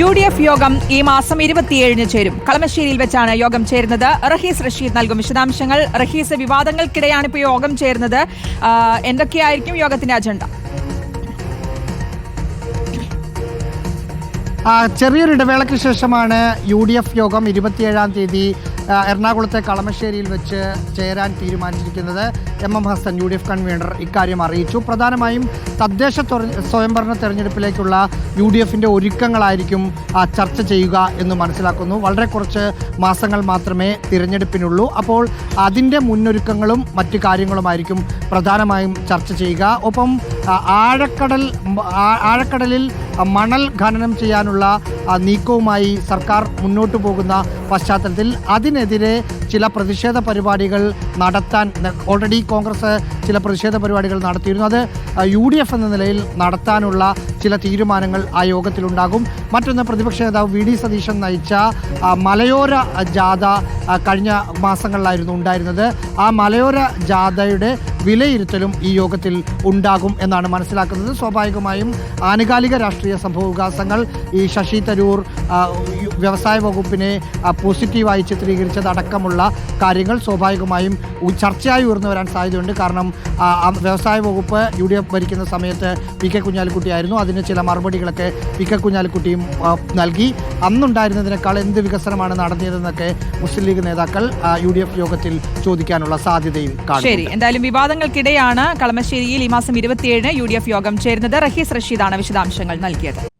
U D F യോഗം ഈ മാസം ഇരുപത്തിയേഴിന് ചേരും. കളമശ്ശേരിയിൽ വെച്ചാണ് യോഗം ചേരുന്നത്. റഹീസ് റഷീദ് നൽകും വിശദാംശങ്ങൾ. റഹീസ് വിവാദങ്ങൾക്കിടെയാണ് ഇപ്പോൾ യോഗം ചേരുന്നത്. എന്തൊക്കെയായിരിക്കും യോഗത്തിന്റെ അജണ്ട? ചെറിയൊരു ഇടവേളയ്ക്ക് ശേഷമാണ് യു ഡി എഫ് യോഗം ഇരുപത്തിയേഴാം തീയതി എറണാകുളത്തെ കളമശ്ശേരിയിൽ വെച്ച് ചേരാൻ തീരുമാനിച്ചിരിക്കുന്നത് M M Hasan U D F convener ഇക്കാര്യം അറിയിച്ചു. പ്രധാനമായും തദ്ദേശ സ്വയംഭരണ തെരഞ്ഞെടുപ്പിലേക്കുള്ള യു ഡി എഫിന്റെ ഒരുക്കങ്ങളായിരിക്കും ചർച്ച ചെയ്യുക എന്ന് മനസ്സിലാക്കുന്നു. വളരെ കുറച്ച് മാസങ്ങൾ മാത്രമേ തിരഞ്ഞെടുപ്പിനുള്ളൂ. അപ്പോൾ അതിന്റെ മുന്നൊരുക്കങ്ങളും മറ്റു കാര്യങ്ങളുമായിരിക്കും പ്രധാനമായും ചർച്ച ചെയ്യുക. ഒപ്പം ആഴക്കടൽ ആഴക്കടലിൽ മണൽ ഖനനം ചെയ്യാനുള്ള നീക്കവുമായി സർക്കാർ മുന്നോട്ട് പോകുന്ന പശ്ചാത്തലത്തിൽ അതിനെതിരെ ചില പ്രതിഷേധ പരിപാടികൾ നടത്താൻ ഓൾറെഡി കോൺഗ്രസ് ചില പ്രതിഷേധ പരിപാടികൾ നടത്തിയിരുന്നു. അത് യു ഡി എഫ് എന്ന നിലയിൽ നടത്താനുള്ള ചില തീരുമാനങ്ങൾ ആ യോഗത്തിലുണ്ടാകും. മറ്റൊന്ന് പ്രതിപക്ഷ നേതാവ് വി ഡി സതീശൻ നയിച്ച മലയോര ജാഥ കഴിഞ്ഞ മാസങ്ങളിലായിരുന്നു ഉണ്ടായിരുന്നത്. ആ മലയോര ജാഥയുടെ വിലയിരുത്തലും ഈ യോഗത്തിൽ ഉണ്ടാകും എന്നാണ് മനസ്സിലാക്കുന്നത്. സ്വാഭാവികമായും ആനുകാലിക രാഷ്ട്രീയ സംഭവവികാസങ്ങൾ ഈ ശശി തരൂർ വ്യവസായ വകുപ്പിനെ പോസിറ്റീവായി ചിത്രീകരിച്ചതടക്കമുള്ള കാര്യങ്ങൾ സ്വാഭാവികമായും ചർച്ചയായി ഉയർന്നു വരാൻ സാധ്യതയുണ്ട്. കാരണം വ്യവസായ വകുപ്പ് യു ഡി എഫ് ഭരിക്കുന്ന സമയത്ത് പി കെ കുഞ്ഞാലിക്കുട്ടിയായിരുന്നു. അതിന് ചില മറുപടികളൊക്കെ പി കെ കുഞ്ഞാലിക്കുട്ടിയും നൽകി. അന്നുണ്ടായിരുന്നതിനേക്കാൾ എന്ത് വികസനമാണ് നടത്തിയതെന്നൊക്കെ മുസ്ലിം ലീഗ് നേതാക്കൾ യു യോഗത്തിൽ ചോദിക്കാനുള്ള സാധ്യതയും കാണും എന്തായാലും എന്തായാലും വിവാദങ്ങൾക്കിടെയാണ് കളമശ്ശേരിയിൽ ഈ മാസം ഇരുപത്തിയേഴിന് യു യോഗം ചേരുന്നത്. റഹീസ് റഷീദാണ് വിശദാംശങ്ങൾ നൽകിയത്.